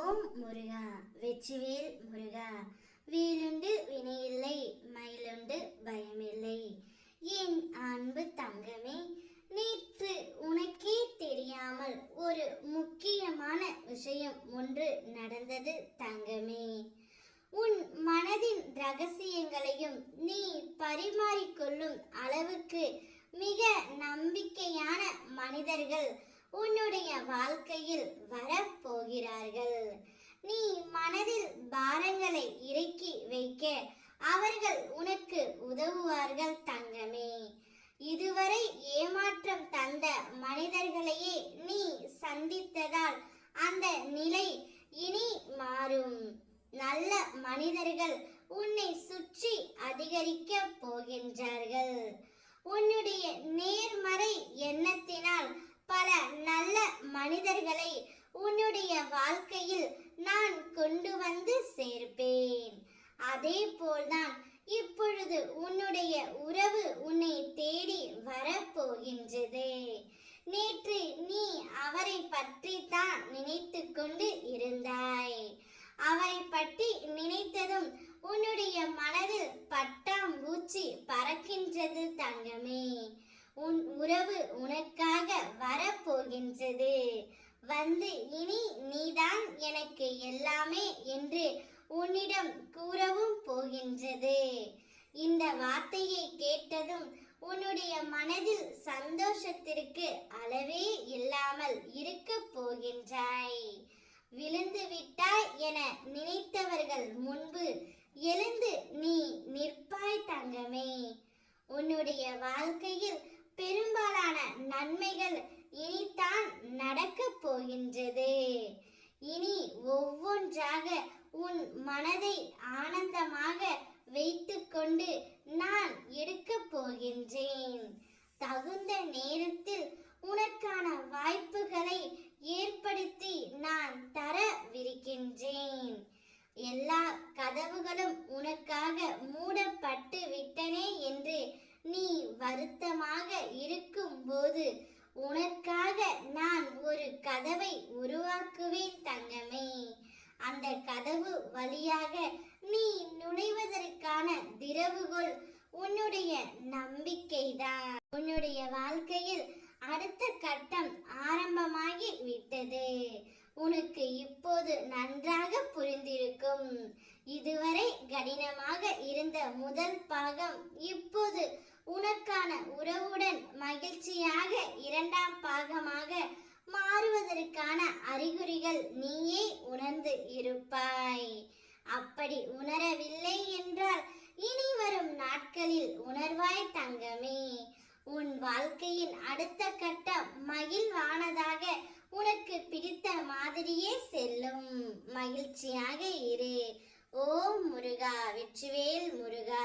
ஓம் முருகா வெற்றிவேல் முருகா. வீலுண்டு வினையில்லை மயிலுண்டு பயமில்லை. என் அன்பு தங்கமே நேற்று உனக்கே தெரியாமல் ஒரு முக்கியமான விஷயம் ஒன்று நடந்தது தங்கமே. உன் மனதின் ரகசியங்களையும் நீ பரிமாறிக்கொள்ளும் அளவுக்கு மிக நம்பிக்கையான மனிதர்கள் உன்னுடைய வாழ்க்கையில் வரப்போகிறார்கள். நீ மனதில் பாரங்களை இறக்கி வைக்க அவர்கள் உனக்கு உதவுவார்கள் தங்கமே. இதுவரை ஏமாற்றம் தந்த மனிதர்களையே நீ சந்தித்ததால் அந்த நிலை இனி மாறும். நல்ல மனிதர்கள் உன்னை சுற்றி அதிகரிக்க போகின்றார்கள். உன்னுடைய நேர்மறை எண்ணத்தினால் பல நல்ல மனிதர்களை உன்னுடைய வாழ்க்கையில் நான் கொண்டு வந்து சேர்ப்பேன். அதே போல்தான் இப்பொழுது உன்னுடைய உறவு உன்னை தேடி வரப்போகின்றது. நேற்று நீ அவரை பற்றி தான் நினைத்து கொண்டு இருந்தாய். அவரை பற்றி நினைத்ததும் உன்னுடைய மனதில் பட்டாம்பூச்சி பறக்கின்றது தங்கம் உன் உறவு உனக்காக வரப்போகின்றது. வந்து இனி நீதான் எனக்கு எல்லாமே என்று உன்னிடம் கூறவும் போகின்றது. இந்த வார்த்தையை கேட்டதும் உன்னுடைய மனதில் சந்தோஷத்திற்கு அளவே இல்லாமல் இருக்க போகின்றாய். விழுந்து விட்டாய் என நினைத்தவர்கள் முன் எழுந்து நீ நிற்பாய் தங்கமே உன்னுடைய வாழ்க்கையில் பெரும்பாலான நன்மைகள் இனித்தான் நடக்கப் போகின்றது. இனி ஒவ்வொன்றாக உன் மனதை ஆனந்தமாக வைத்துக்கொண்டு நான் உனக்காக நான் ஒரு கதவை உருவாக்குவேன் தங்கமே. அந்த கதவு வழியாக நீ நுழைவதற்கான திறவுகோல் உன்னுடைய நம்பிக்கைதான். உன்னுடைய வாழ்க்கையில் அடுத்த கட்டம் ஆரம்பமாகி விட்டது. உனக்கு இப்போது நன்றாக புரிந்திருக்கும். இதுவரை கடினமாக இருந்த முதல் பாகம் இப்போது உனக்கான உறவுடன் மகிழ்ச்சியாக இரண்டாம் பாகமாக மாறுவதற்கான அறிகுறிகள் நீயே உணர்ந்து இருப்பாய். அப்படி உணரவில்லை என்றால் இனி வரும் நாட்களில் உணர்வாய் தங்கமே. உன் வாழ்க்கையின் அடுத்த கட்டம் மகிழ்வானதாக உனக்கு பிடித்த மாதிரியே செல்லும். மகிழ்ச்சியாக இரு. ஓம் முருகா வெற்றிவேல் முருகா.